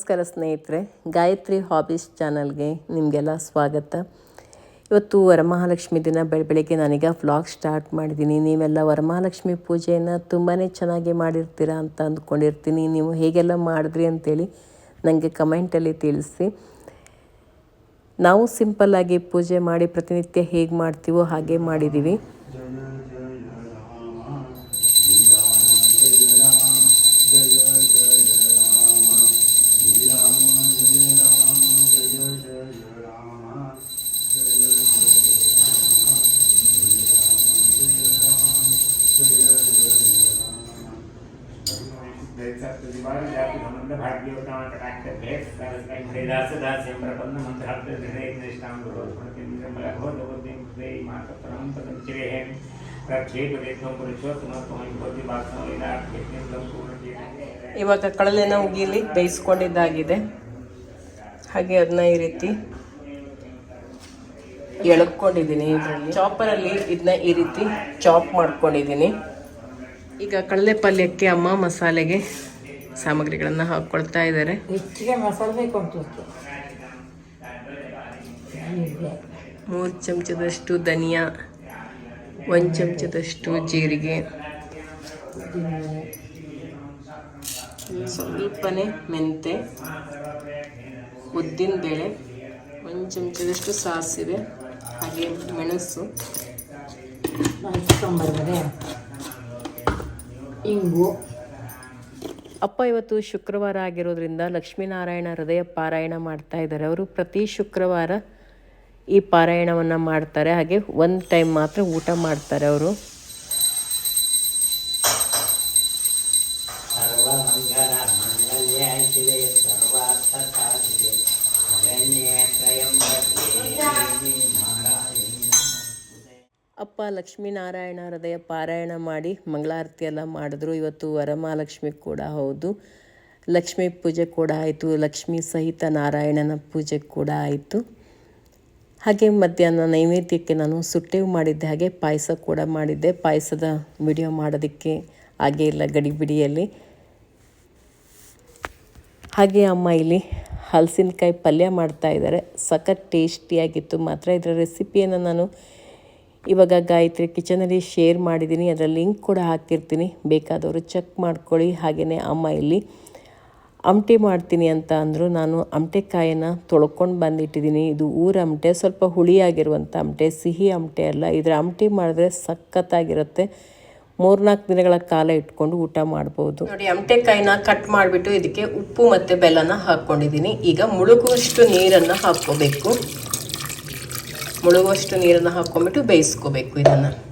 ನಮಸ್ಕಾರ ಸ್ನೇಹಿತರೆ, ಗಾಯತ್ರಿ ಹಾಬೀಸ್ ಚಾನಲ್ಗೆ ನಿಮಗೆಲ್ಲ ಸ್ವಾಗತ. ಇವತ್ತು ವರಮಹಾಲಕ್ಷ್ಮಿ ದಿನ, ಬೆಳ, ಬೆಳಗ್ಗೆ ನಾನೀಗ ವ್ಲಾಗ್ ಸ್ಟಾರ್ಟ್ ಮಾಡಿದ್ದೀನಿ. ನೀವೆಲ್ಲ ವರಮಹಾಲಕ್ಷ್ಮಿ ಪೂಜೆಯನ್ನು ತುಂಬಾ ಚೆನ್ನಾಗಿ ಮಾಡಿರ್ತೀರಾ ಅಂತ ಅಂದ್ಕೊಂಡಿರ್ತೀನಿ. ನೀವು ಹೇಗೆಲ್ಲ ಮಾಡಿದ್ರಿ ಅಂತೇಳಿ ನನಗೆ ಕಮೆಂಟಲ್ಲಿ ತಿಳಿಸಿ. ನಾವು ಸಿಂಪಲ್ಲಾಗಿ ಪೂಜೆ ಮಾಡಿ ಪ್ರತಿನಿತ್ಯ ಹೇಗೆ ಮಾಡ್ತೀವೋ ಹಾಗೆ ಮಾಡಿದ್ದೀವಿ ಇವಾಗ ಕಡಲೆನ ಉಗಿಲಿ ಬೇಯಿಸ್ಕೊಂಡಿದ್ದಾಗಿದೆ. ಹಾಗೆ ಅದನ್ನ ಈ ರೀತಿ ಎಳ್ಕೊಂಡಿದ್ದೀನಿ ಇದರಲ್ಲಿ. ಚಾಪರಲ್ಲಿ ಇದನ್ನ ಈ ರೀತಿ ಚಾಪ್ ಮಾಡ್ಕೊಂಡಿದ್ದೀನಿ. ಈಗ ಕಡಲೆ ಪಲ್ಯಕ್ಕೆ ಅಮ್ಮ ಮಸಾಲೆಗೆ ಸಾಮಗ್ರಿಗಳನ್ನು ಹಾಕ್ಕೊಳ್ತಾ ಇದ್ದಾರೆ. ಹೆಚ್ಚಿಗೆ ಮಸಾಲೆ ಬೇಕು ಮೂರು ಚಮಚದಷ್ಟು ಧನಿಯಾ ಒಂದು ಚಮಚದಷ್ಟು ಜೀರಿಗೆ. ಉದ್ದಿನಬೇಳೆ ಸ್ವಲ್ಪನೇ ಮೆಂತೆ ಉದ್ದಿನ ಬೇಳೆ ಒಂದು ಚಮಚದಷ್ಟು ಸಾಸಿವೆ ಹಾಗೆ ಮೆಣಸು. ಸಾಂಬಾರ್ಗೆ ಇಂಗು. ಅಪ್ಪ ಇವತ್ತು ಶುಕ್ರವಾರ ಆಗಿರೋದ್ರಿಂದ ಲಕ್ಷ್ಮೀನಾರಾಯಣ ಹೃದಯ ಪಾರಾಯಣ ಮಾಡ್ತಾ ಇದ್ದಾರೆ. ಅವರು ಪ್ರತಿ ಶುಕ್ರವಾರ ಈ ಪಾರಾಯಣವನ್ನು ಮಾಡ್ತಾರೆ. ಹಾಗೆ ಒಂದು ಟೈಮ್ ಮಾತ್ರ ಊಟ ಮಾಡ್ತಾರೆ ಅವರು. ಅಪ್ಪ ಲಕ್ಷ್ಮೀನಾರಾಯಣ ಹೃದಯ ಪಾರಾಯಣ ಮಾಡಿ ಮಂಗಳಾರತಿ ಎಲ್ಲ ಮಾಡಿದ್ರು. ಇವತ್ತು ವರಮಹಾಲಕ್ಷ್ಮಿ ಕೂಡ ಹೌದು. ಲಕ್ಷ್ಮೀ ಪೂಜೆ ಕೂಡ ಆಯಿತು. ಲಕ್ಷ್ಮೀ ಸಹಿತ ನಾರಾಯಣನ ಪೂಜೆ ಕೂಡ ಆಯಿತು. ಹಾಗೆ ಮಧ್ಯಾಹ್ನ ನೈವೇದ್ಯಕ್ಕೆ ನಾನು ಸುಟ್ಟೇವು ಮಾಡಿದ್ದೆ ಹಾಗೆ ಪಾಯಸ ಕೂಡ ಮಾಡಿದ್ದೆ. ಪಾಯಸದ ವಿಡಿಯೋ ಮಾಡೋದಕ್ಕೆ ಹಾಗೆ ಇಲ್ಲ ಗಡಿಬಿಡಿಯಲ್ಲಿ ಹಾಗೆ ಅಮ್ಮ ಇಲ್ಲಿ ಹಲಸಿನಕಾಯಿ ಪಲ್ಯ ಮಾಡ್ತಾ ಇದ್ದಾರೆ. ಸಖತ್ ಟೇಸ್ಟಿಯಾಗಿತ್ತು. ಮಾತ್ರ ಇದರ ರೆಸಿಪಿಯನ್ನು ನಾನು ಇವಾಗ ಗಾಯತ್ರಿ ಕಿಚನಲ್ಲಿ ಶೇರ್ ಮಾಡಿದ್ದೀನಿ. ಅದರ ಲಿಂಕ್ ಕೂಡ ಹಾಕಿರ್ತೀನಿ. ಬೇಕಾದವರು ಚೆಕ್ ಮಾಡ್ಕೊಳ್ಳಿ. ಹಾಗೆಯೇ ಅಮ್ಮ ಇಲ್ಲಿ ಆಮಟೆ ಮಾಡ್ತೀನಿ ಅಂತ ಅಂದರೂ ನಾನು ಅಮಟೆಕಾಯಿನ ತೊಳ್ಕೊಂಡು ಬಂದಿಟ್ಟಿದ್ದೀನಿ. ಇದು ಊರ ಅಮಟೆ ಸ್ವಲ್ಪ ಹುಳಿಯಾಗಿರುವಂಥ ಅಮಟೆ ಸಿಹಿ ಅಮಟೆ ಅಲ್ಲ. ಇದರ ಅಮಟೆ ಮಾಡಿದ್ರೆ ಸಖತ್ತಾಗಿರುತ್ತೆ. ಮೂರ್ನಾಲ್ಕು ದಿನಗಳ ಕಾಲ ಇಟ್ಕೊಂಡು ಊಟ ಮಾಡ್ಬೋದು. ನೋಡಿ ಅಮಟೆಕಾಯಿನ ಕಟ್ ಮಾಡಿಬಿಟ್ಟು ಇದಕ್ಕೆ ಉಪ್ಪು ಮತ್ತು ಬೆಲ್ಲನ ಹಾಕ್ಕೊಂಡಿದ್ದೀನಿ ಈಗ ಮುಳುಗುವಷ್ಟು ನೀರನ್ನು ಹಾಕ್ಕೋಬೇಕು. ಮುಳುಗುವಷ್ಟು ನೀರನ್ನು ಹಾಕ್ಕೊಂಬಿಟ್ಟು ಬೇಯಿಸ್ಕೋಬೇಕು ಇದನ್ನು.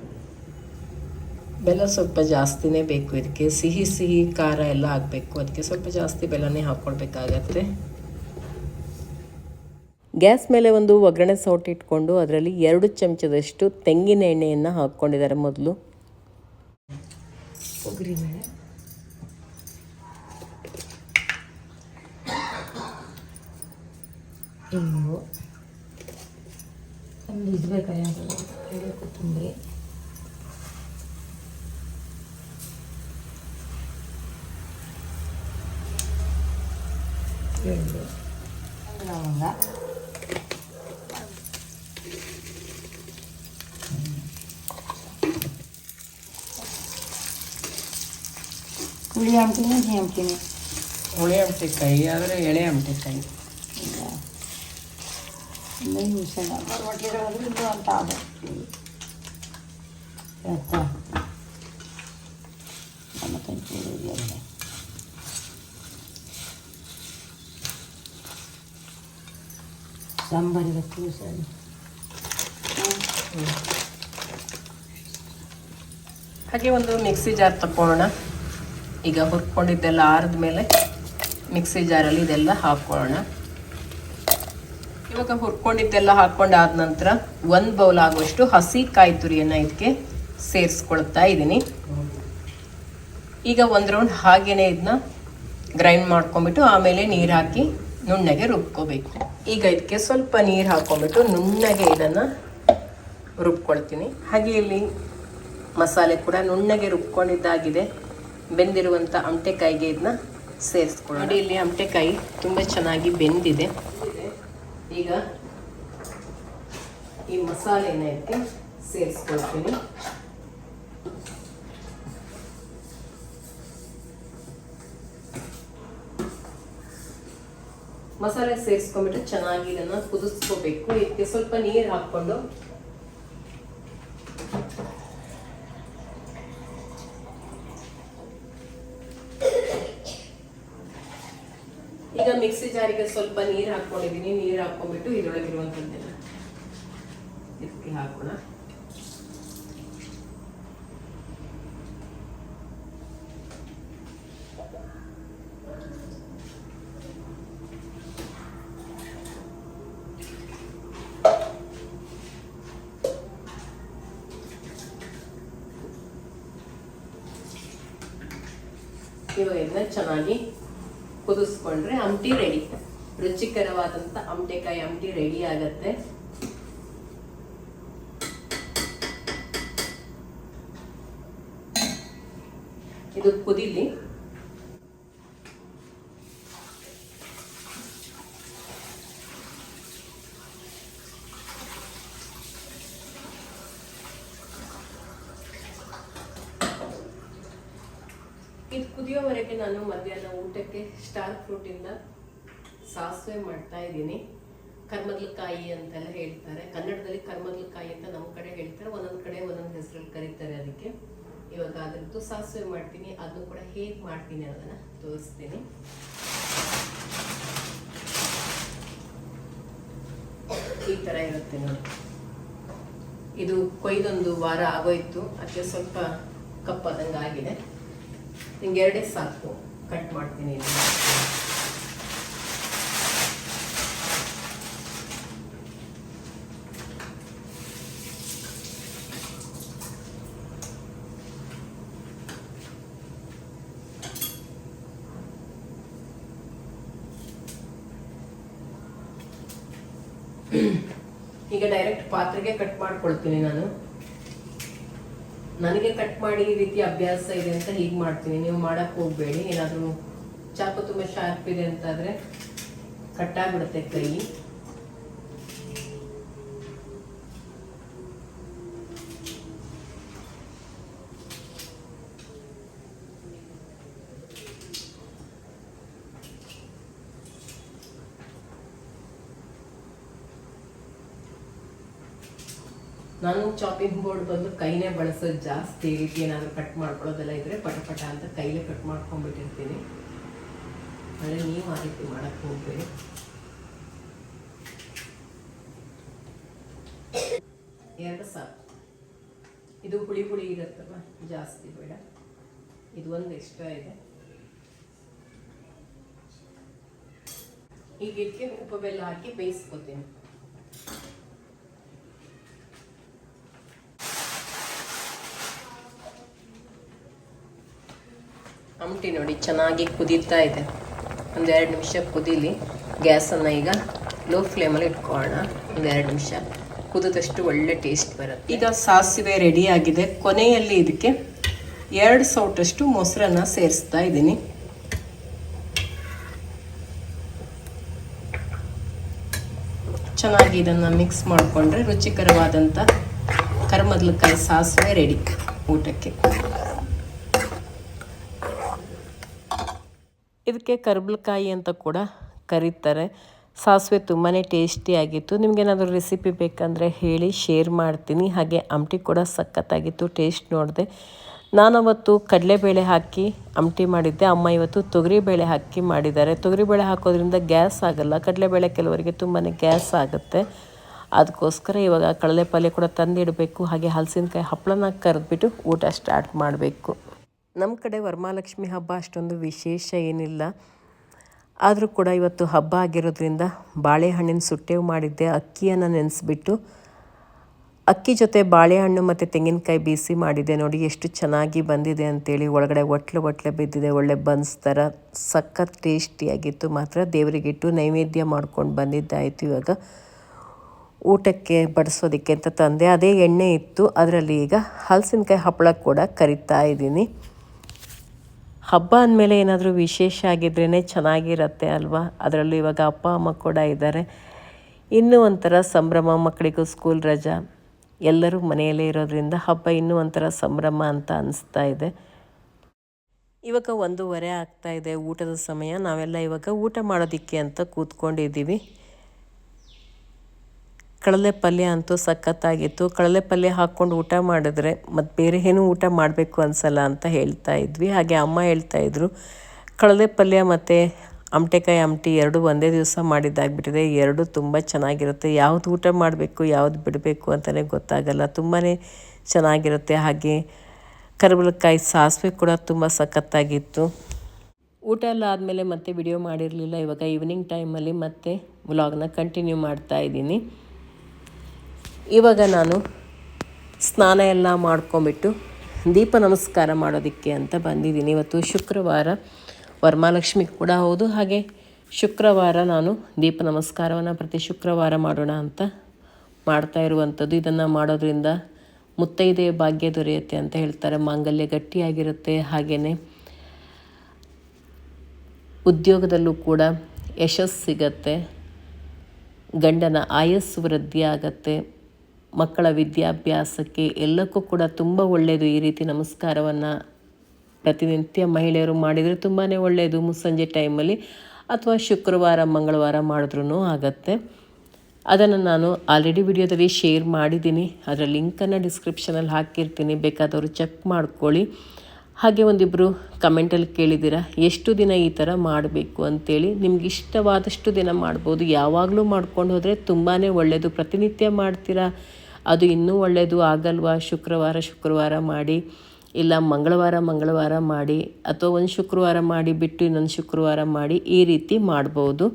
ಬೆಲ್ಲ ಸ್ವಲ್ಪ ಜಾಸ್ತಿನೇ ಬೇಕು ಇದಕ್ಕೆ. ಸಿಹಿ ಸಿಹಿ ಖಾರ ಎಲ್ಲ ಹಾಕಬೇಕು. ಅದಕ್ಕೆ ಸ್ವಲ್ಪ ಜಾಸ್ತಿ ಬೆಲ್ಲನೇ ಹಾಕ್ಕೊಳ್ಬೇಕಾಗತ್ತೆ ಗ್ಯಾಸ್ ಮೇಲೆ ಒಂದು ಒಗ್ಗರಣೆ ಸೌಟ್ ಇಟ್ಕೊಂಡು ಅದರಲ್ಲಿ ಎರಡು ಚಮಚದಷ್ಟು ತೆಂಗಿನ ಎಣ್ಣೆಯನ್ನು ಹಾಕ್ಕೊಂಡಿದ್ದಾರೆ ಮೊದಲು. ಒಂದು ಕೊತ್ತಂಬರಿ. ಹುಳಿ ಹಾಕ್ತೀನಿ ಸಿಹಿ ಹಾಕ್ತೀನಿ ಹುಳಿ ಆಮಟೆಕಾಯಿ ಆದರೆ ಎಳೆ ಹೊಟ್ಟೆಗಳಾದ್ರೂ ಅಂತ ಎಣ್ಣೆ ಸಾಂಬಾರಿಗೆ ಕೂಸಲ್ಲಿ ಹಾಗೆ ಒಂದು ಮಿಕ್ಸಿ ಜಾರ್ ತಗೊಳ್ಳೋಣ ಈಗ ಹುರ್ಕೊಂಡಿದ್ದೆಲ್ಲ ಆರಿದ ಮೇಲೆ ಮಿಕ್ಸಿ ಜಾರಲ್ಲಿ ಇದೆಲ್ಲ ಹಾಕ್ಕೊಳ್ಳೋಣ ಇವಾಗ ಹುರ್ಕೊಂಡಿದ್ದೆಲ್ಲ ಹಾಕ್ಕೊಂಡಾದ ನಂತರ ಒಂದು ಬೌಲ್ ಆಗುವಷ್ಟು ಹಸಿ ಕಾಯಿ ತುರಿಯನ್ನು ಇದಕ್ಕೆ ಸೇರಿಸ್ಕೊಳ್ತಾ ಇದ್ದೀನಿ. ಈಗ ಒಂದು ರೌಂಡ್ ಹಾಗೇನೆ ಇದನ್ನ ಗ್ರೈಂಡ್ ಮಾಡ್ಕೊಂಬಿಟ್ಟು ಆಮೇಲೆ ನೀರು ಹಾಕಿ ನುಣ್ಣಗೆ ರುಬ್ಕೋಬೇಕು. ಈಗ ಇದಕ್ಕೆ ಸ್ವಲ್ಪ ನೀರು ಹಾಕ್ಕೊಂಬಿಟ್ಟು ನುಣ್ಣಗೆ ಇದನ್ನು ರುಬ್ಕೊಳ್ತೀನಿ. ಹಾಗೆ ಇಲ್ಲಿ ಮಸಾಲೆ ಕೂಡ ನುಣ್ಣಗೆ ರುಬ್ಕೊಂಡಿದ್ದಾಗಿದೆ. ಬೆಂದಿರುವಂಥ ಅಮಟೆಕಾಯಿಗೆ ಇದನ್ನ ಸೇರಿಸ್ಕೊಳ್ಳಿ ನೋಡಿ, ಇಲ್ಲಿ ಅಮಟೆಕಾಯಿ ತುಂಬ ಚೆನ್ನಾಗಿ ಬೆಂದಿದೆ. ಈಗ ಈ ಮಸಾಲೆನ ಇದಕ್ಕೆ ಸೇರಿಸ್ಕೊಳ್ತೀನಿ. ಮಸಾಲೆ ಸೇರಿಸ್ಕೊಂಡ್ಬಿಟ್ಟು ಚೆನ್ನಾಗಿ ಇದನ್ನು ಕುದಿಸ್ಕೋಬೇಕು. ಇದಕ್ಕೆ ಸ್ವಲ್ಪ ನೀರು ಹಾಕ್ಕೊಂಡು ಈಗ ಮಿಕ್ಸಿ ಜಾರಿಗೆ ಸ್ವಲ್ಪ ನೀರು ಹಾಕೊಂಡಿದ್ದೀನಿ ನೀರು ಹಾಕೊಂಡ್ಬಿಟ್ಟು ಇದ್ರೊಳಗಿರುವಂಥದ್ದೆಲ್ಲ ಇದಕ್ಕೆ ಹಾಕೋಣ. ಇವಾಗ ಇದನ್ನ ಚೆನ್ನಾಗಿ ಕುದಿಸ್ಕೊಂಡ್ರೆ ಆಮಟಿ ರೆಡಿ ರುಚಿಕರವಾದಂತ ಅಮಟೆಕಾಯಿ ಅಮಟಿ ರೆಡಿ ಆಗತ್ತೆ. ಇದು ಕುದಿಲಿ. ಇದು ಕುದಿಯೋವರೆಗೆ ನಾನು ಮಧ್ಯಾಹ್ನ ಊಟಕ್ಕೆ ಸ್ಟಾರ್ ಫ್ರೂಟಿಂದ ಸಾಸಿವೆ ಮಾಡ್ತಾ ಇದ್ದೀನಿ ಕರ್ಮದ್ಲಕಾಯಿ ಅಂತೆಲ್ಲ ಹೇಳ್ತಾರೆ. ಕನ್ನಡದಲ್ಲಿ ಕರ್ಮದ್ಲಕಾಯಿ ಅಂತ ನಮ್ಮ ಕಡೆ ಹೇಳ್ತಾರೆ. ಒಂದೊಂದು ಕಡೆ ಒಂದೊಂದು ಹೆಸರಲ್ಲಿ ಕರೀತಾರೆ ಅದಕ್ಕೆ. ಇವಾಗ ಅದ್ರದ್ದು ಸಾಸಿವೆ ಮಾಡ್ತೀನಿ. ಅದನ್ನು ಕೂಡ ಹೇಗೆ ಮಾಡ್ತೀನಿ ಅನ್ನೋದನ್ನ ತೋರಿಸ್ತೀನಿ. ಈ ಥರ ಇರುತ್ತೆ ನೋಡಿ. ಇದು ಕೊಯ್ದೊಂದು ವಾರ ಆಗೋಯ್ತು. ಅದಕ್ಕೆ ಸ್ವಲ್ಪ ಕಪ್ಪಾದಂಗೆ ಆಗಿದೆ ನಿಮ್ಗೆ ಎರಡೇ ಸಾಕು. ಕಟ್ ಮಾಡ್ತೀನಿ ಈಗ ಡೈರೆಕ್ಟ್ ಪಾತ್ರೆಗೆ ಕಟ್ ಮಾಡ್ಕೊಳ್ತೀನಿ ನಾನು. ನನಗೆ ಕಟ್ ಮಾಡಿ ಈ ರೀತಿ ಅಭ್ಯಾಸ ಇದೆ ಅಂತ ಹೀಗೆ ಮಾಡ್ತೀನಿ. ನೀವು ಮಾಡಕ್ ಹೋಗ್ಬೇಡಿ. ಏನಾದರೂ ಚಾಕು ತುಂಬ ಶಾರ್ಪ್ ಇದೆ ಅಂತಾದ್ರೆ ಕಟ್ಟಾಗ್ಬಿಡುತ್ತೆ ಕೈ. ನಾನು ಚಾಪಿಂಗ್ ಬೋರ್ಡ್ ಬಂದು ಕೈನೇ ಬಳಸೋದು ಜಾಸ್ತಿ ರೀತಿ ಏನಾದರೂ ಕಟ್ ಮಾಡ್ಕೊಳ್ಳೋದೆಲ್ಲ ಇದ್ರೆ ಪಟ ಪಟ ಅಂತ ಕೈಲೇ ಕಟ್ ಮಾಡ್ಕೊಂಡ್ಬಿಟ್ಟಿರ್ತೀನಿ. ಆದರೆ ನೀವು ಆ ರೀತಿ ಮಾಡಕ್ಕೆ ಹೋಗ್ಬೇಡಿ. ಎರಡು ಸಾಕು. ಇದು ಹುಳಿ ಹುಳಿ ಇರುತ್ತಲ್ಲ ಜಾಸ್ತಿ ಬೇಡ. ಇದು ಒಂದು ಎಕ್ಸ್ಟ್ರಾ ಇದೆ. ಈಗ ಇದಕ್ಕೆ ಉಪ್ಪು ಬೆಲ್ಲ ಹಾಕಿ ಬೇಯಿಸ್ಕೊತೀನಿ. ಆಮಟಿ ನೋಡಿ, ಚೆನ್ನಾಗಿ ಕುದೀತಾ ಇದೆ. ಒಂದು ಎರಡು ನಿಮಿಷ ಕುದೀಲಿ. ಗ್ಯಾಸನ್ನು ಈಗ ಲೋ ಫ್ಲೇಮಲ್ಲಿ ಇಟ್ಕೊಳ್ಳೋಣ. ಒಂದು ಎರಡು ನಿಮಿಷ. ಕುದಿದಷ್ಟು ಒಳ್ಳೆ ಟೇಸ್ಟ್ ಬರುತ್ತೆ. ಈಗ ಸಾಸಿವೆ ರೆಡಿ ಆಗಿದೆ. ಕೊನೆಯಲ್ಲಿ ಇದಕ್ಕೆ ಎರಡು ಸೌಟಷ್ಟು ಮೊಸರನ್ನ ಸೇರಿಸ್ತಾ ಇದ್ದೀನಿ. ಚೆನ್ನಾಗಿ ಇದನ್ನು ಮಿಕ್ಸ್ ಮಾಡಿಕೊಂಡ್ರೆ ರುಚಿಕರವಾದಂಥ ಕರ್ಮದ್ಲಕಾಯಿ ಸಾಸಿವೆ ರೆಡಿ ಊಟಕ್ಕೆ. ಇದಕ್ಕೆ ಕರ್ಬಲ್ಕಾಯಿ ಅಂತ ಕೂಡ ಕರೀತಾರೆ. ಸಾಸಿವೆ ತುಂಬಾ ಟೇಸ್ಟಿಯಾಗಿತ್ತು ನಿಮಗೇನಾದರೂ ರೆಸಿಪಿ ಬೇಕಂದರೆ ಹೇಳಿ ಶೇರ್ ಮಾಡ್ತೀನಿ. ಹಾಗೆ ಅಮ್ಟಿ ಕೂಡ ಸಖತ್ತಾಗಿತ್ತು ಟೇಸ್ಟ್ ನೋಡಿದೆ. ನಾನವತ್ತು ಕಡಲೆಬೇಳೆ ಹಾಕಿ ಅಮ್ಟಿ ಮಾಡಿದ್ದೆ. ಅಮ್ಮ ಇವತ್ತು ತೊಗರಿಬೇಳೆ ಹಾಕಿ ಮಾಡಿದ್ದಾರೆ. ತೊಗರಿಬೇಳೆ ಹಾಕೋದ್ರಿಂದ ಗ್ಯಾಸ್ ಆಗಲ್ಲ. ಕಡಲೆಬೇಳೆ ಕೆಲವರಿಗೆ ತುಂಬಾ ಗ್ಯಾಸ್ ಆಗುತ್ತೆ. ಅದಕ್ಕೋಸ್ಕರ ಇವಾಗ ಕಡಲೆ ಪಲ್ಯ ಕೂಡ ತಂದಿಡಬೇಕು. ಹಾಗೆ ಹಲಸಿನಕಾಯಿ ಹಪ್ಪಳನ ಕರೆದ್ಬಿಟ್ಟು ಊಟ ಸ್ಟಾರ್ಟ್ ಮಾಡಬೇಕು. ನಮ್ಮ ಕಡೆ ವರಮಹಾಲಕ್ಷ್ಮಿ ಹಬ್ಬ ಅಷ್ಟೊಂದು ವಿಶೇಷ ಏನಿಲ್ಲ. ಆದರೂ ಕೂಡ ಇವತ್ತು ಹಬ್ಬ ಆಗಿರೋದ್ರಿಂದ ಬಾಳೆಹಣ್ಣಿನ ಸುಟ್ಟೇವು ಮಾಡಿದ್ದೆ, ಅಕ್ಕಿಯನ್ನು ನೆನೆಸ್ಬಿಟ್ಟು. ಅಕ್ಕಿ ಜೊತೆ ಬಾಳೆಹಣ್ಣು ಮತ್ತು ತೆಂಗಿನಕಾಯಿ ಬೀಸಿ ಮಾಡಿದೆ ನೋಡಿ ಎಷ್ಟು ಚೆನ್ನಾಗಿ ಬಂದಿದೆ ಅಂತೇಳಿ, ಒಳಗಡೆ ಒಟ್ಲು ಒಟ್ಲೆ ಬಿದ್ದಿದೆ, ಒಳ್ಳೆ ಬನ್ಸ್ ಥರ. ಸಖತ್ ಟೇಸ್ಟಿಯಾಗಿತ್ತು. ಮಾತ್ರ ದೇವರಿಗಿಟ್ಟು ನೈವೇದ್ಯ ಮಾಡ್ಕೊಂಡು ಬಂದಿದ್ದಾಯಿತು ಇವಾಗ. ಊಟಕ್ಕೆ ಬಡಿಸೋದಕ್ಕೆ ಅಂತ ತಂದೆ. ಅದೇ ಎಣ್ಣೆ ಇತ್ತು. ಅದರಲ್ಲಿ ಈಗ ಹಲಸಿನಕಾಯಿ ಹಪ್ಪಳ ಕೂಡ ಕರಿತಾ ಇದ್ದೀನಿ. ಹಬ್ಬ ಅಂದಮೇಲೆ ಏನಾದರೂ ವಿಶೇಷ ಆಗಿದ್ರೇ ಚೆನ್ನಾಗಿರತ್ತೆ ಅಲ್ವಾ? ಅದರಲ್ಲೂ ಇವಾಗ ಅಪ್ಪ, ಅಮ್ಮ ಕೂಡ ಇದ್ದಾರೆ. ಇನ್ನೂ ಒಂಥರ ಸಂಭ್ರಮ ಮಕ್ಕಳಿಗೂ ಸ್ಕೂಲ್ ರಜಾ. ಎಲ್ಲರೂ ಮನೆಯಲ್ಲೇ ಇರೋದ್ರಿಂದ ಹಬ್ಬ ಇನ್ನೂ ಒಂಥರ ಸಂಭ್ರಮ ಅಂತ ಅನಿಸ್ತಾ ಇದೆ. ಇವಾಗ ಒಂದೂವರೆ ಆಗ್ತಾ ಇದೆ ಊಟದ ಸಮಯ. ನಾವೆಲ್ಲ ಇವಾಗ ಊಟ ಮಾಡೋದಕ್ಕೆ ಅಂತ ಕೂತ್ಕೊಂಡಿದ್ದೀವಿ. ಕಡಲೆ ಪಲ್ಯ ಅಂತೂ ಸಖತ್ತಾಗಿತ್ತು. ಕಡಲೆ ಪಲ್ಯ ಹಾಕ್ಕೊಂಡು ಊಟ ಮಾಡಿದ್ರೆ ಮತ್ತು ಬೇರೆ ಏನೂ ಊಟ ಮಾಡಬೇಕು ಅನಿಸಲ್ಲ ಅಂತ ಹೇಳ್ತಾ ಇದ್ವಿ. ಹಾಗೆ ಅಮ್ಮ ಹೇಳ್ತಾ ಇದ್ರು ಕಡಲೆ ಪಲ್ಯ ಮತ್ತು ಅಮಟೆಕಾಯಿ ಆಮಟಿ ಎರಡು ಒಂದೇ ದಿವಸ ಮಾಡಿದ್ದಾಗ್ಬಿಟ್ಟಿದೆ. ಎರಡು ತುಂಬ ಚೆನ್ನಾಗಿರುತ್ತೆ. ಯಾವ್ದು ಊಟ ಮಾಡಬೇಕು, ಯಾವ್ದು ಬಿಡಬೇಕು ಅಂತಲೇ ಗೊತ್ತಾಗಲ್ಲ. ತುಂಬಾ ಚೆನ್ನಾಗಿರುತ್ತೆ. ಹಾಗೆ ಕರಬಲಕಾಯಿ ಸಾಸಿವೆ ಕೂಡ ತುಂಬ ಸಖತ್ತಾಗಿತ್ತು. ಊಟ ಎಲ್ಲ ಆದಮೇಲೆ ಮತ್ತೆ ವಿಡಿಯೋ ಮಾಡಿರಲಿಲ್ಲ. ಇವಾಗ ಈವ್ನಿಂಗ್ ಟೈಮಲ್ಲಿ ಮತ್ತೆ ವ್ಲಾಗ್ನ ಕಂಟಿನ್ಯೂ ಮಾಡ್ತಾ ಇದ್ದೀನಿ. ಇವಾಗ ನಾನು ಸ್ನಾನ ಎಲ್ಲ ಮಾಡ್ಕೊಂಬಿಟ್ಟು ದೀಪ ನಮಸ್ಕಾರ ಮಾಡೋದಕ್ಕೆ ಅಂತ ಬಂದಿದ್ದೀನಿ. ಇವತ್ತು ಶುಕ್ರವಾರ ವರಮಹಾಲಕ್ಷ್ಮಿ ಕೂಡ ಹೌದು. ಹಾಗೆ ಶುಕ್ರವಾರ ನಾನು ದೀಪ ನಮಸ್ಕಾರವನ್ನು ಪ್ರತಿ ಶುಕ್ರವಾರ ಮಾಡೋಣ ಅಂತ ಮಾಡ್ತಾ ಇರುವಂಥದ್ದು. ಇದನ್ನು ಮಾಡೋದ್ರಿಂದ ಮುತ್ತೈದೆ ಭಾಗ್ಯ ದೊರೆಯುತ್ತೆ ಅಂತ ಹೇಳ್ತಾರೆ. ಮಾಂಗಲ್ಯ ಗಟ್ಟಿಯಾಗಿರುತ್ತೆ. ಹಾಗೆಯೇ ಉದ್ಯೋಗದಲ್ಲೂ ಕೂಡ ಯಶಸ್ಸು ಸಿಗತ್ತೆ. ಗಂಡನ ಆಯಸ್ಸು ವೃದ್ಧಿ ಆಗತ್ತೆ ಮಕ್ಕಳ ವಿದ್ಯಾಭ್ಯಾಸಕ್ಕೆ ಎಲ್ಲಕ್ಕೂ ಕೂಡ ತುಂಬ ಒಳ್ಳೆಯದು ಈ ರೀತಿ ನಮಸ್ಕಾರವನ್ನು ಪ್ರತಿನಿತ್ಯ ಮಹಿಳೆಯರು ಮಾಡಿದರೆ ತುಂಬಾ ಒಳ್ಳೆಯದು ಮುಸ್ಸಂಜೆ ಟೈಮಲ್ಲಿ ಅಥವಾ ಶುಕ್ರವಾರ, ಮಂಗಳವಾರ ಮಾಡಿದ್ರೂ ಆಗತ್ತೆ. ಅದನ್ನು ನಾನು ಆಲ್ರೆಡಿ ವಿಡಿಯೋದಲ್ಲಿ ಶೇರ್ ಮಾಡಿದ್ದೀನಿ. ಅದರ ಲಿಂಕನ್ನು ಡಿಸ್ಕ್ರಿಪ್ಷನಲ್ಲಿ ಹಾಕಿರ್ತೀನಿ. ಬೇಕಾದವರು ಚೆಕ್ ಮಾಡ್ಕೊಳ್ಳಿ. ಹಾಗೆ ಒಂದಿಬ್ಬರು ಕಮೆಂಟಲ್ಲಿ ಕೇಳಿದ್ದೀರ, ಎಷ್ಟು ದಿನ ಈ ಥರ ಮಾಡಬೇಕು? ಅಂತೇಳಿ. ನಿಮ್ಗೆ ಇಷ್ಟವಾದಷ್ಟು ದಿನ ಮಾಡ್ಬೋದು. ಯಾವಾಗಲೂ ಮಾಡ್ಕೊಂಡು ಹೋದರೆ ತುಂಬಾ ಒಳ್ಳೆಯದು ಪ್ರತಿನಿತ್ಯ ಮಾಡ್ತೀರಾ? ಅದು ಇನ್ನೂ ಒಳ್ಳೆಯದು ಆಗಲ್ವಾ? ಶುಕ್ರವಾರ ಶುಕ್ರವಾರ ಮಾಡಿ, ಇಲ್ಲ ಮಂಗಳವಾರ ಮಂಗಳವಾರ ಮಾಡಿ, ಅಥವಾ ಒಂದು ಶುಕ್ರವಾರ ಮಾಡಿ ಬಿಟ್ಟು ಇನ್ನೊಂದು ಶುಕ್ರವಾರ ಮಾಡಿ ಈ ರೀತಿ ಮಾಡ್ಬೋದು.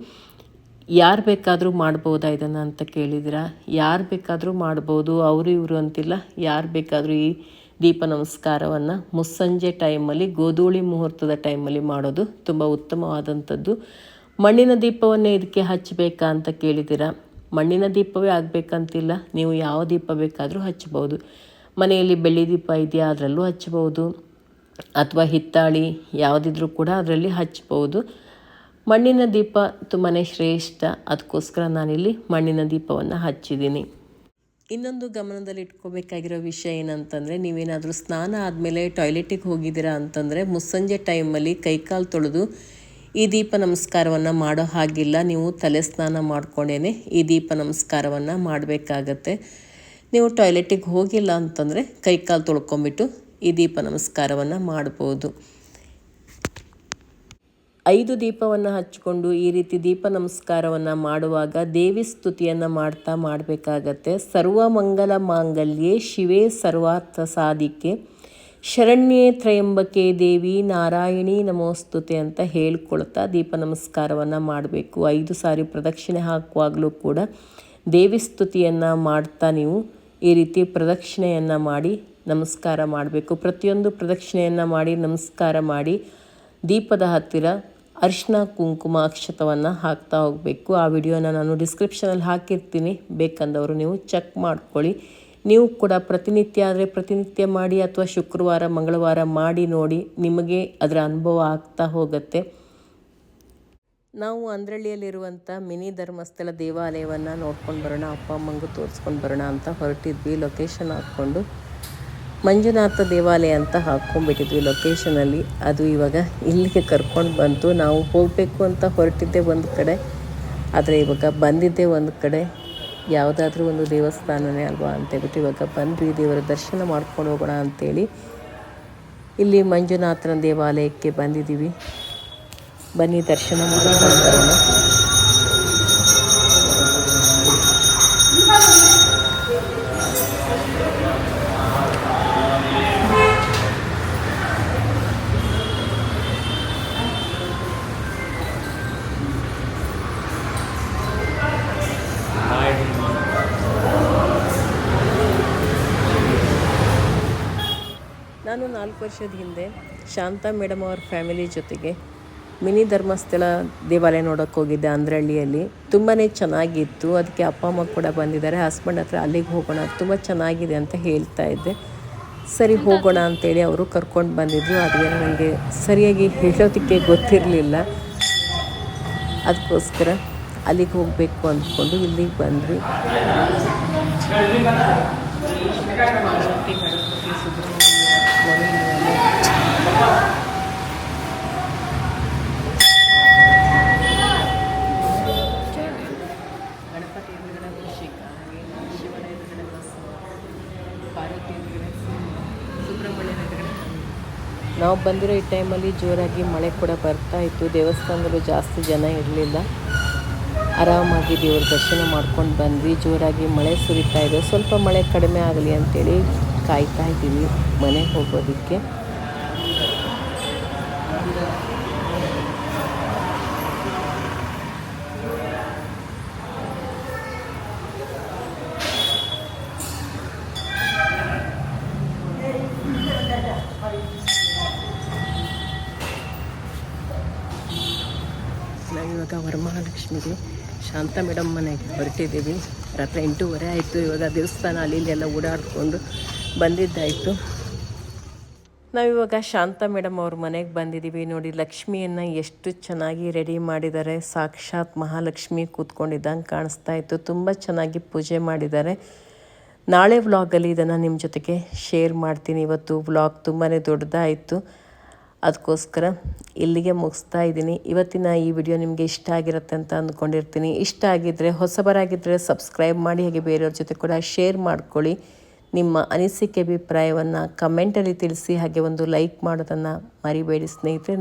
ಯಾರು ಬೇಕಾದರೂ ಮಾಡ್ಬೋದಾ ಇದನ್ನು ಅಂತ ಕೇಳಿದಿರಾ ಯಾರು ಬೇಕಾದರೂ ಮಾಡ್ಬೋದು, ಅವರು ಇವರು ಅಂತಿಲ್ಲ. ಯಾರು ಬೇಕಾದರೂ ಈ ದೀಪ ನಮಸ್ಕಾರವನ್ನು ಮುಸ್ಸಂಜೆ ಟೈಮಲ್ಲಿ, ಗೋಧೂಳಿ ಮುಹೂರ್ತದ ಟೈಮಲ್ಲಿ ಮಾಡೋದು ತುಂಬ ಉತ್ತಮವಾದಂಥದ್ದು. ಮಣ್ಣಿನ ದೀಪವನ್ನೇ ಇದಕ್ಕೆ ಹಚ್ಚಬೇಕಾ ಅಂತ ಕೇಳಿದ್ದೀರಾ? ಮಣ್ಣಿನ ದೀಪವೇ ಆಗಬೇಕಂತಿಲ್ಲ. ನೀವು ಯಾವ ದೀಪ ಬೇಕಾದರೂ ಹಚ್ಚಬಹುದು. ಮನೆಯಲ್ಲಿ ಬೆಳ್ಳಿ ದೀಪ ಇದೆಯಾ ಅದರಲ್ಲೂ ಹಚ್ಚಬಹುದು. ಅಥವಾ ಹಿತ್ತಾಳಿ ಯಾವುದಿದ್ರೂ ಕೂಡ ಅದರಲ್ಲಿ ಹಚ್ಚಬಹುದು. ಮಣ್ಣಿನ ದೀಪ ತುಂಬಾ ಶ್ರೇಷ್ಠ. ಅದಕ್ಕೋಸ್ಕರ ನಾನಿಲ್ಲಿ ಮಣ್ಣಿನ ದೀಪವನ್ನು ಹಚ್ಚಿದ್ದೀನಿ. ಇನ್ನೊಂದು ಗಮನದಲ್ಲಿ ಇಟ್ಕೋಬೇಕಾಗಿರೋ ವಿಷಯ ಏನಂತಂದರೆ, ನೀವೇನಾದರೂ ಸ್ನಾನ ಆದಮೇಲೆ ಟಾಯ್ಲೆಟಿಗೆ ಹೋಗಿದ್ದೀರಾ ಅಂತಂದರೆ, ಮುಸ್ಸಂಜೆ ಟೈಮಲ್ಲಿ ಕೈಕಾಲು ತೊಳೆದು ಈ ದೀಪ ನಮಸ್ಕಾರವನ್ನು ಮಾಡೋ ಹಾಗಿಲ್ಲ. ನೀವು ತಲೆ ಸ್ನಾನ ಮಾಡ್ಕೊಂಡೇ ಈ ದೀಪ ನಮಸ್ಕಾರವನ್ನು ಮಾಡಬೇಕಾಗತ್ತೆ. ನೀವು ಟಾಯ್ಲೆಟಿಗೆ ಹೋಗಿಲ್ಲ ಅಂತಂದರೆ ಕೈಕಾಲು ತೊಳ್ಕೊಂಬಿಟ್ಟು ಈ ದೀಪ ನಮಸ್ಕಾರವನ್ನು ಮಾಡ್ಬೋದು. ಐದು ದೀಪವನ್ನು ಹಚ್ಚಿಕೊಂಡು ಈ ರೀತಿ ದೀಪ ನಮಸ್ಕಾರವನ್ನು ಮಾಡುವಾಗ ದೇವಿ ಸ್ತುತಿಯನ್ನು ಮಾಡ್ತಾ ಮಾಡಬೇಕಾಗತ್ತೆ. ಸರ್ವ ಮಂಗಲ ಮಾಂಗಲ್ಯೆ ಶಿವೇ ಸರ್ವಾರ್ಥ ಸಾಧಿಕೆ. ಶರಣ್ಯೇ ತ್ರಯಂಬಕೆ ದೇವಿ ನಾರಾಯಣಿ ನಮೋಸ್ತುತೆ ಅಂತ ಹೇಳ್ಕೊಳ್ತಾ ದೀಪ ನಮಸ್ಕಾರವನ್ನು ಮಾಡಬೇಕು. ಐದು ಸಾರಿ ಪ್ರದಕ್ಷಿಣೆ ಹಾಕುವಾಗಲೂ ಕೂಡ ದೇವಿ ಸ್ತುತಿಯನ್ನು ಮಾಡ್ತಾ ನೀವು ಈ ರೀತಿ ಪ್ರದಕ್ಷಿಣೆಯನ್ನು ಮಾಡಿ ನಮಸ್ಕಾರ ಮಾಡಬೇಕು. ಪ್ರತಿಯೊಂದು ಪ್ರದಕ್ಷಿಣೆಯನ್ನು ಮಾಡಿ ನಮಸ್ಕಾರ ಮಾಡಿ ದೀಪದ ಹತ್ತಿರ ಅರಿಶಿನ ಕುಂಕುಮ ಅಕ್ಷತವನ್ನು ಹಾಕ್ತಾ ಹೋಗಬೇಕು. ಆ ವಿಡಿಯೋನ ನಾನು ಡಿಸ್ಕ್ರಿಪ್ಷನಲ್ಲಿ ಹಾಕಿರ್ತೀನಿ. ಬೇಕಂದವರು ನೀವು ಚೆಕ್ ಮಾಡ್ಕೊಳ್ಳಿ. ನೀವು ಕೂಡ ಪ್ರತಿನಿತ್ಯ ಆದರೆ ಪ್ರತಿನಿತ್ಯ ಮಾಡಿ ಅಥವಾ ಶುಕ್ರವಾರ, ಮಂಗಳವಾರ ಮಾಡಿ ನೋಡಿ, ನಿಮಗೆ ಅದರ ಅನುಭವ ಆಗ್ತಾ ಹೋಗುತ್ತೆ. ನಾವು ಅಂದ್ರಳ್ಳಿಯಲ್ಲಿರುವಂಥ ಮಿನಿ ಧರ್ಮಸ್ಥಳ ದೇವಾಲಯವನ್ನು ನೋಡ್ಕೊಂಡು ಬರೋಣ, ಅಪ್ಪ ಅಮ್ಮಂಗೂ ತೋರಿಸ್ಕೊಂಡು ಬರೋಣ ಅಂತ ಹೊರಟಿದ್ವಿ. ಲೊಕೇಶನ್ ಹಾಕ್ಕೊಂಡು ಮಂಜುನಾಥ ದೇವಾಲಯ ಅಂತ ಹಾಕ್ಕೊಂಡ್ಬಿಟ್ಟಿದ್ವಿ ಲೊಕೇಶನಲ್ಲಿ ಅದು ಇವಾಗ ಇಲ್ಲಿಗೆ ಕರ್ಕೊಂಡು ಬಂತು. ನಾವು ಹೋಗಬೇಕು ಅಂತ ಹೊರಟಿದ್ದೆ ಒಂದು ಕಡೆ, ಆದರೆ ಇವಾಗ ಬಂದಿದ್ದೆ ಒಂದು ಕಡೆ. ಯಾವುದಾದ್ರೂ ಒಂದು ದೇವಸ್ಥಾನವೇ ಅಲ್ವಾ ಅಂತೇಳ್ಬಿಟ್ಟು ಇವಾಗ ಬಂದ್ವಿ, ದೇವರ ದರ್ಶನ ಮಾಡ್ಕೊಂಡು ಹೋಗೋಣ ಅಂತೇಳಿ. ಇಲ್ಲಿ ಮಂಜುನಾಥನ ದೇವಾಲಯಕ್ಕೆ ಬಂದಿದ್ದೀವಿ. ಬನ್ನಿ ದರ್ಶನ ಮಾಡ್ಕೊಂಡು ನಾನು ನಾಲ್ಕು ವರ್ಷದ ಹಿಂದೆ ಶಾಂತಾ ಮೇಡಮ್ ಅವ್ರ ಫ್ಯಾಮಿಲಿ ಜೊತೆಗೆ ಮಿನಿ ಧರ್ಮಸ್ಥಳ ದೇವಾಲಯ ನೋಡೋಕೆ ಹೋಗಿದ್ದೆ ಅಂದ್ರಳ್ಳಿಯಲ್ಲಿ. ತುಂಬಾ ಚೆನ್ನಾಗಿತ್ತು. ಅದಕ್ಕೆ ಅಪ್ಪ ಅಮ್ಮ ಕೂಡ ಬಂದಿದ್ದಾರೆ. ಹಸ್ಬೆಂಡ್ ಹತ್ರ ಅಲ್ಲಿಗೆ ಹೋಗೋಣ. ತುಂಬ ಚೆನ್ನಾಗಿದೆ ಅಂತ ಹೇಳ್ತಾ ಇದ್ದೆ. ಸರಿ, ಹೋಗೋಣ ಅಂತೇಳಿ ಅವರು ಕರ್ಕೊಂಡು ಬಂದಿದ್ದರು ಅದೇನು ನನಗೆ ಸರಿಯಾಗಿ ಹೇಳೋದಕ್ಕೆ ಗೊತ್ತಿರಲಿಲ್ಲ. ಅದಕ್ಕೋಸ್ಕರ ಅಲ್ಲಿಗೆ ಹೋಗಬೇಕು ಅಂದ್ಕೊಂಡು ಇಲ್ಲಿಗೆ ಬಂದ್ವಿ. ನಾವು ಬಂದಿರೋ ಈ ಟೈಮಲ್ಲಿ ಜೋರಾಗಿ ಮಳೆ ಕೂಡ ಬರ್ತಾ ಇತ್ತು. ದೇವಸ್ಥಾನದಲ್ಲೂ ಜಾಸ್ತಿ ಜನ ಇರಲಿಲ್ಲ. ಆರಾಮಾಗಿ ದೇವ್ರ ದರ್ಶನ ಮಾಡ್ಕೊಂಡು ಬಂದ್ವಿ. ಜೋರಾಗಿ ಮಳೆ ಸುರಿತಾ ಇದೆ. ಸ್ವಲ್ಪ ಮಳೆ ಕಡಿಮೆ ಆಗಲಿ ಅಂತೇಳಿ ಕಾಯ್ತಾ ಇದ್ದೀವಿ ಮನೆಗೆ ಹೋಗೋದಕ್ಕೆ ನಾವಿವಾಗ ವರಮಹಾಲಕ್ಷ್ಮಿಗೆ ಶಾಂತ ಮೇಡಮ್ ಮನೆಗೆ ಹೊರಟಿದ್ದೀವಿ. ರಾತ್ರಿ ಎಂಟೂವರೆ ಆಯಿತು. ಇವಾಗ ದೇವಸ್ಥಾನ ಅಲ್ಲಿ ಎಲ್ಲ ಓಡಾಡಿಕೊಂಡು ಬಂದಿದ್ದಾಯಿತು. ನಾವಿವಾಗ ಶಾಂತ ಮೇಡಮ್ ಅವ್ರ ಮನೆಗೆ ಬಂದಿದ್ದೀವಿ. ನೋಡಿ, ಲಕ್ಷ್ಮಿಯನ್ನು ಎಷ್ಟು ಚೆನ್ನಾಗಿ ರೆಡಿ ಮಾಡಿದ್ದಾರೆ. ಸಾಕ್ಷಾತ್ ಮಹಾಲಕ್ಷ್ಮಿ ಕೂತ್ಕೊಂಡಿದ್ದಂಗೆ ಕಾಣಿಸ್ತಾ ಇತ್ತು. ತುಂಬ ಚೆನ್ನಾಗಿ ಪೂಜೆ ಮಾಡಿದ್ದಾರೆ. ನಾಳೆ ವ್ಲಾಗಲ್ಲಿ ಇದನ್ನು ನಿಮ್ಮ ಜೊತೆಗೆ ಶೇರ್ ಮಾಡ್ತೀನಿ. ಇವತ್ತು ವ್ಲಾಗ್ ತುಂಬಾ ದೊಡ್ಡದಾಯಿತು. ಅದಕ್ಕೋಸ್ಕರ ಇಲ್ಲಿಗೆ ಮುಗಿಸ್ತಾ ಇದ್ದೀನಿ. ಇವತ್ತಿನ ಈ ವಿಡಿಯೋ ನಿಮಗೆ ಇಷ್ಟ ಆಗಿರುತ್ತೆ ಅಂತ ಅಂದ್ಕೊಂಡಿರ್ತೀನಿ. ಇಷ್ಟ ಆಗಿದ್ದರೆ ಹೊಸಬರಾಗಿದ್ದರೆ ಸಬ್ಸ್ಕ್ರೈಬ್ ಮಾಡಿ, ಹಾಗೆ ಬೇರೆಯವ್ರ ಜೊತೆ ಕೂಡ ಶೇರ್ ಮಾಡ್ಕೊಳ್ಳಿ. ನಿಮ್ಮ ಅನಿಸಿಕೆ, ಅಭಿಪ್ರಾಯವನ್ನು ಕಮೆಂಟಲ್ಲಿ ತಿಳಿಸಿ, ಹಾಗೆ ಒಂದು ಲೈಕ್ ಮಾಡೋದನ್ನು ಮರಿಬೇಡಿ ಸ್ನೇಹಿತರೆ.